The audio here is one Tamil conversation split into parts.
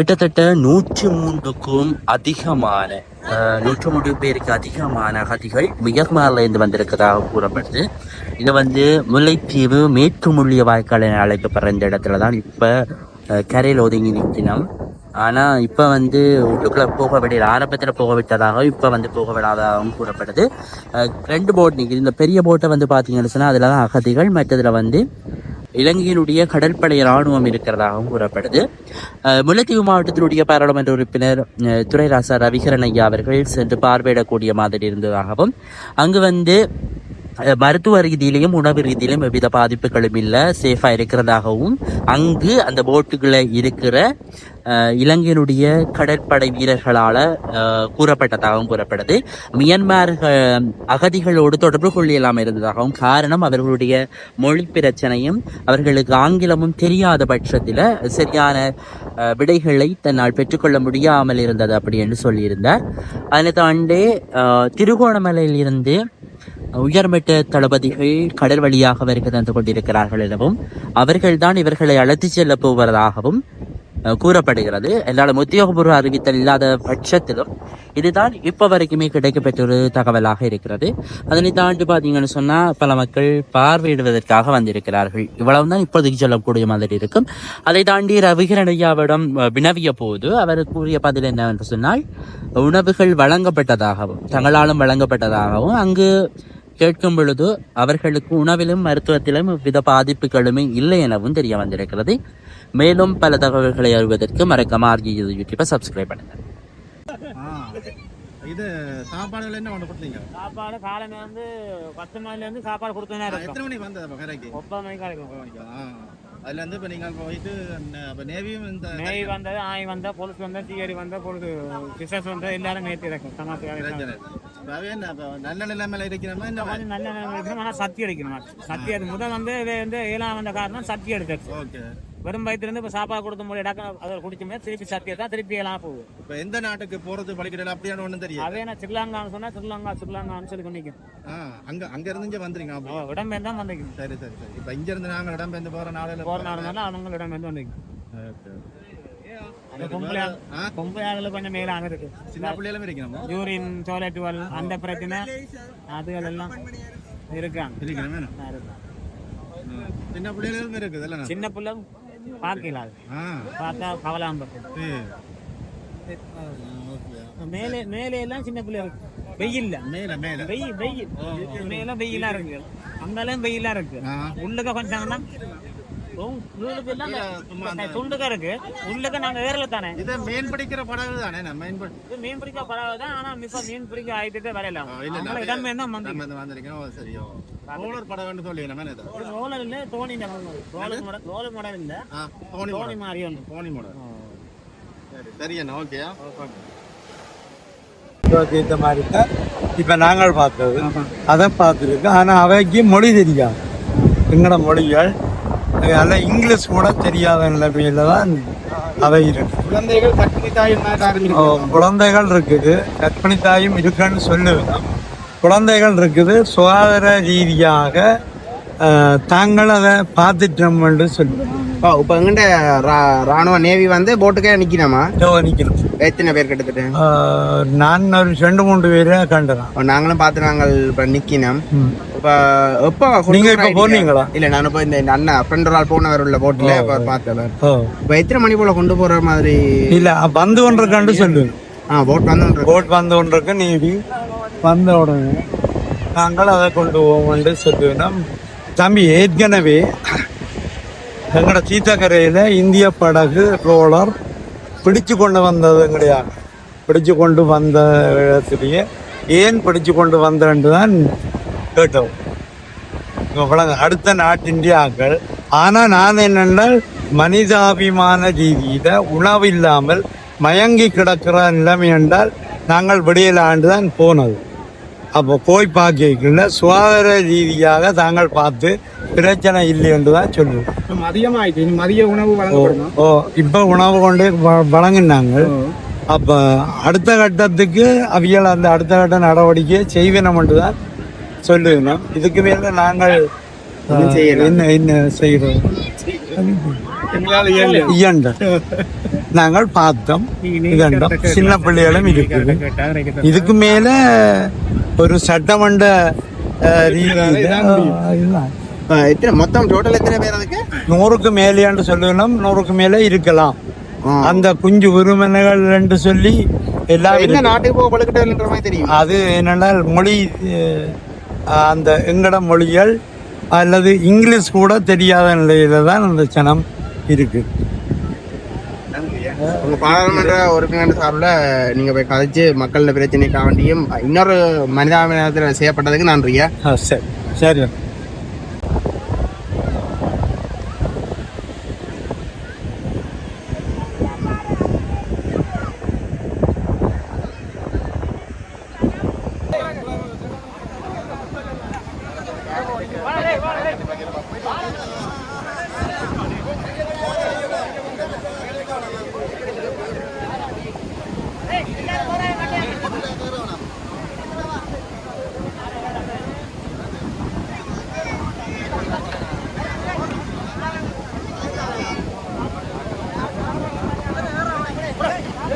கிட்டத்தட்ட நூற்றி மூன்றுக்கும் அதிகமான நூற்று நூற்றி மூன்று பேருக்கு அதிகமான அகதிகள் மியன்மார்ல இருந்து வந்திருக்கிறதாக கூறப்படுது. இது வந்து முல்லைத்தீவு மேற்கு முள்ளிய வாய்க்கால் என அழைக்கப்படுற இந்த இடத்துல தான் இப்போ கரையில் ஒதுங்கி நிற்கினோம். ஆனால் இப்போ வந்து உள்ளுக்குள்ளே போக விட ஆரம்பத்தில் போக விட்டதாகவும் இப்போ வந்து போக விடாதாகவும் கூறப்படுது. ரெண்டு போட் நிற்கிது இந்த பெரிய போட்டை வந்து பார்த்தீங்கன்னு சொன்னா அதில் தான் அகதிகள் மற்றதில் வந்து இலங்கையினுடைய கடற்படை ராணுவம் இருக்கிறதாகவும் கூறப்படுது. முல்லைத்தீவு மாவட்டத்தினுடைய பாராளுமன்ற உறுப்பினர் துறைராசா துரைராசா ரவிகரன் ஐயா அவர்கள் சென்று பார்வையிடக்கூடிய மாதிரி இருந்ததாகவும் அங்கு வந்து மருத்துவ ரீதியிலையும் உணவு ரீதியிலும் எவ்வித பாதிப்புகளும் இல்லை சேஃபாக இருக்கிறதாகவும் அங்கு அந்த போட்டுகளை இருக்கிற இலங்கையினுடைய கடற்படை வீரர்களால் கூறப்பட்டதாகவும் கூறப்படுது. மியன்மார் அகதிகளோடு தொடர்பு கொள்ளலாம் இருந்ததாகவும் காரணம் அவர்களுடைய மொழி பிரச்சனையும் அவர்களுக்கு ஆங்கிலமும் தெரியாத பட்சத்தில் சரியான விடைகளை தன்னால் பெற்றுக்கொள்ள முடியாமல் இருந்தது அப்படி என்று சொல்லியிருந்தார். அதனை தாண்டி திருகோணமலையிலிருந்து உயர்மட்ட தளபதிகள் கடல் வழியாக வருகை தந்து கொண்டிருக்கிறார்கள் எனவும் அவர்கள்தான் இவர்களை அழைத்துச் செல்ல போவதாகவும் கூறப்படுகிறது. எல்லாரும் உத்தியோகபூர்வ அறிவித்தல் இல்லாத பட்சத்திலும் இதுதான் இப்போ வரைக்குமே கிடைக்கப்பெற்ற ஒரு தகவலாக இருக்கிறது. அதனை தாண்டி பார்த்தீங்கன்னு சொன்னால் பல மக்கள் பார்வையிடுவதற்காக வந்திருக்கிறார்கள். இவ்வளவுதான் இப்போதைக்கு சொல்லக்கூடிய மாதிரி இருக்கும். அதை தாண்டி ரவிகரன் ஐயாவிடம் வினவிய போது அவர் கூறிய பதில் என்னவென்று சொன்னால் உணவுகள் வழங்கப்பட்டதாகவும் தங்களாலும் வழங்கப்பட்டதாகவும் அங்கு கேட்கும் பொழுது அவர்களுக்கு உணவிலும் மருத்துவத்திலும் வித பாதிப்புகளுமே இல்லை எனவும் தெரிய வந்திருக்கிறது. மேலும் பல தகவல்களை அறிவதற்கு மறக்காம ஆர்ஜி யூடியூப்பை சப்ஸ்கிரைப் பண்ணுங்க. இது சாப்பாடுகள் என்ன ஒன்று கொடுத்தீங்க? சாப்பாடு காலையில வந்து பத்து மணில இருந்து சாப்பாடு கொடுத்தனே எத்தனை மணிக்கு வந்தது அப்போ கரைக்கு ஒன்பது மணிக்கு கிடைக்கும் ஆ. அதுல இருந்து இப்போ நீங்கள் போயிட்டு இப்போ நேவியும் இந்த நெய் வந்தது ஆய் வந்த பொலிஸ் வந்த டிஆரி வந்த பொழுது பிசஸ் வந்த எல்லாரும் நேற்று இருக்கும் நல்ல நிலைமையில இருக்கிறோமா இந்த மாதிரி கொஞ்சம் நல்ல நேரம் இருக்கணும் ஆனால் சத்தி அடிக்கணும். சத்தி அது முதல் வந்து இது வந்து ஏழாம் வந்த காரணம் சத்தி எடுத்துச்சு ஓகே. வெறும் வயிற்றுலேருந்து இப்போ சாப்பாடு கொடுத்த முடியும் டக்குனு அதை குடிச்சுமே திருப்பி சத்தியை தான் திருப்பி எல்லாம் போகுது இப்போ எந்த நாட்டுக்கு போறது படிக்கிறது அப்படியான ஒன்றும் தெரியும் அதே நான் ஸ்ரீலங்கான்னு சொன்னா ஸ்ரீலங்கா ஸ்ரீலங்கான்னு சொல்லி கொண்டிக்கும் ஆ அங்க அங்க இருந்து இங்க வந்துறீங்க அப்போ. இடம்பெயர் தான் வந்திக்கும் சரி சரி சரி. இப்போ இங்க இருந்து நாங்கள் இடம் பெயர்ந்து போற நாளையில போகிற நாடுனால அவங்க இடம்பெயர்ந்து வந்திக்கும் அந்த பொம்பளை ஆ? பொம்பளை ஆளுல கொஞ்சம் மேலாக இருக்கு. சின்ன பிள்ளைகளும் இருக்கணுமா யூரின் சோலேட்டுவல் அந்த பிரச்சனை அதுகள் எல்லாம் இருக்காங்க. சின்ன பிள்ளைகளும் இருக்குது சின்ன பிள்ளை பார்க்கல அது பார்த்தா கவலாம்பட்டு. மேலே மேலே எல்லாம் சின்ன பிள்ளை இருக்கு. வெயில்ல. மேல மேல. வெயில் வெயில் மேல வெயிலா இருக்கு. அங்கெல்லாம் வெயிலா இருக்கு. உள்ளுக்க கொஞ்சம் தான் உள்ளுக்கு நாங்க ஏறல தானே. இதை மீன் பிடிக்கிற படகு தானே? மீன் மீன் பிடிக்க பரவாயில்ல ஆனா இப்ப மீன் பிடிக்க ஆயிட்டு வரையல ஆ, இல்ல, அவங்கள இடமே தான் இந்த வந்திருக்கோம் ஓ, சரியோ ரோலர் படகுன்னு சொல்லி நம்ம இது. ரோலர் இல்ல தோணி ரோலர் மாடல் ரோலர் மாடல் இல்ல. தோணி தோணி மாதிரி ஒன்று தோணி மாடல் சரி சரி அண்ணா ஓகே. ஏற்ற மாதிரி தான். இப்போ நாங்கள் பார்த்தது. அதை பார்த்துருக்கோம். ஆனால் அவைக்கு மொழி தெரியாது. எங்களோட மொழிகள் அதெல்லாம் இங்கிலீஷ் கூட தெரியாத நிலைமையில தான் அவை இருக்கு. குழந்தைகள் தாயின் ஓ, குழந்தைகள் இருக்குது. கற்பிணி தாயும் இருக்குன்னு சொல்லுவேன். குழந்தைகள் இருக்குது. சுகாதார ரீதியாக தாங்கள் அதை பார்த்துட்டோம்னு சொல்லுவேன். ஓ இப்போ எங்கிட்ட ராணுவ நேவி வந்து போட்டுக்கே நிற்கணுமா நிற்கிறோம் எத்தனை பேர் கிட்டத்தட்ட? நான் ஒரு ரெண்டு மூன்று பேரை கண்டுறேன். ஓ, நாங்களும் பார்த்து நாங்கள் இப்போ நிற்கணும் இப்போ எப்போ நீங்க இப்ப போனீங்களா? இல்லை நான் இப்போ இந்த இந்த அண்ணா ஃப்ரெண்ட் ஒரு ஆள் போனவர் உள்ள போட்டில் இப்போ பார்த்தவர். ஓ. இப்போ எத்தனை மணி போல் கொண்டு போகிற மாதிரி? இல்லை வந்து கொண்டிருக்கான்னு சொல்லுவேன் ஆ போட் வந்து போட் வந்த ஒன்றுக்கு நீதி வந்த உடனே நாங்கள் அதை கொண்டு போவோம்னு சொல்லுவோம் தம்பி ஏற்கனவே எங்களோட தீத்தக்கரையில் இந்திய படகு ரோலர் பிடிச்சு கொண்டு வந்தது கிடையாது பிடிச்சு கொண்டு வந்த இடத்துலயே ஏன் பிடிச்சு கொண்டு வந்தேன்ட்டு தான் கேட்டோம். இவ்வளவு அடுத்த நாட்டின் ஆக்கள் ஆனா நான் என்னென்றால் மனிதாபிமான ரீதியில உணவு இல்லாமல் மயங்கி கிடக்கிற நிலைமை என்றால் நாங்கள் விடியலாண்டு தான் போனது. அப்போ போய் பார்க்கல சுகாதார ரீதியாக தாங்கள் பார்த்து பிரச்சனை இல்லை என்று தான் சொல்லுவோம். மதியமாயிட்டு மதிய உணவு ஓ இப்போ உணவு கொண்டு வழங்கினாங்க. அப்போ அடுத்த கட்டத்துக்கு அவியல் அந்த அடுத்த கட்ட நடவடிக்கையை செய்வினம் என்று தான் சொல்லுவினோம் இதுக்கு மேல நாங்கள் என்ன என்ன செய்கிறோம். இயண்ட நாங்கள் பார்த்தோம். இதண்டம் சின்ன பிள்ளைகளும் இருக்குது. இதுக்கு மேல ஒரு சட்டமன்ற எத்தனை மொத்தம் டோட்டல் எத்தனை பேர் அதுக்கு? நூறுக்கு மேலேன்னு சொல்லணும். நூறுக்கு மேலே இருக்கலாம். அந்த குஞ்சு உரிமைகள் என்று சொல்லி எல்லாம் என்ன. நாட்டுக்கு போக பழுக்கிட்ட மாதிரி தெரியும். அது என்னென்னால் மொழி அந்த எங்கட மொழிகள் அல்லது இங்கிலீஷ் கூட தெரியாத நிலையில தான் அந்த சனம் இருக்கு. உங்க பாராளுமன்ற உறுப்பினர் சார்பில் நீங்க போய் கதைச்சு மக்களோட பிரச்சனைக்காக வேண்டியும் இன்னொரு மனிதாபிமானத்தில் செய்யப்பட்டதுக்கு நன்றியா சரி. சரி.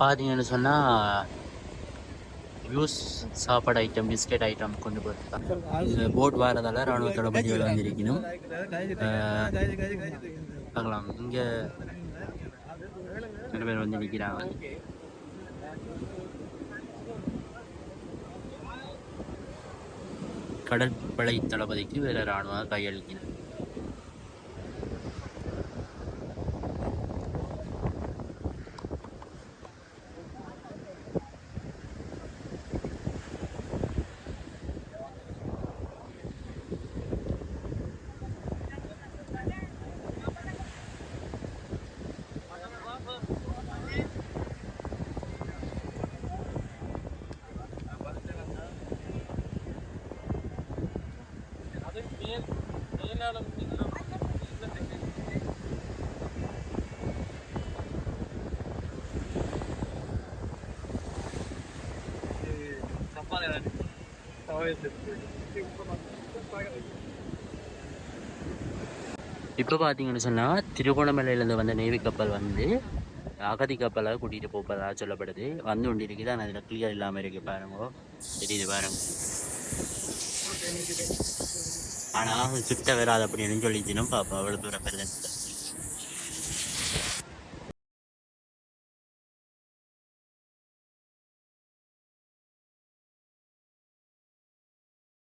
பார்த்தீங்கன்னு சொன்னால் யூஸ் சாப்பாடு ஐட்டம் பிஸ்கெட் ஐட்டம் கொண்டு போயிருக்காங்க இந்த போட் வரதால ராணுவ தளபதிகள் வந்திருக்கணும் அஹ், பார்க்கலாம். இங்கே நிறைய பேர் வந்து நிற்கிறாங்க கடற்படை தளபதிக்கு வேற ராணுவ கையளிக்கணும் இப்போ பார்த்தீங்கன்னு சொன்னால் திருகோணமலையிலேருந்து வந்த நேவி கப்பல் வந்து அகதி கப்பலை கூட்டிகிட்டு போப்பதாக சொல்லப்படுது. வந்து கொண்டு இருக்குது ஆனால் அதில் கிளியர் இல்லாமல் இருக்கு பாருங்க. தெரியுது பாருங்க. ஆனால் சுத்த வராது அப்படின்னு சொல்லிச்சுன்னா பாப்பா அவ்வளோ தூரம் பிரதன்ஸ்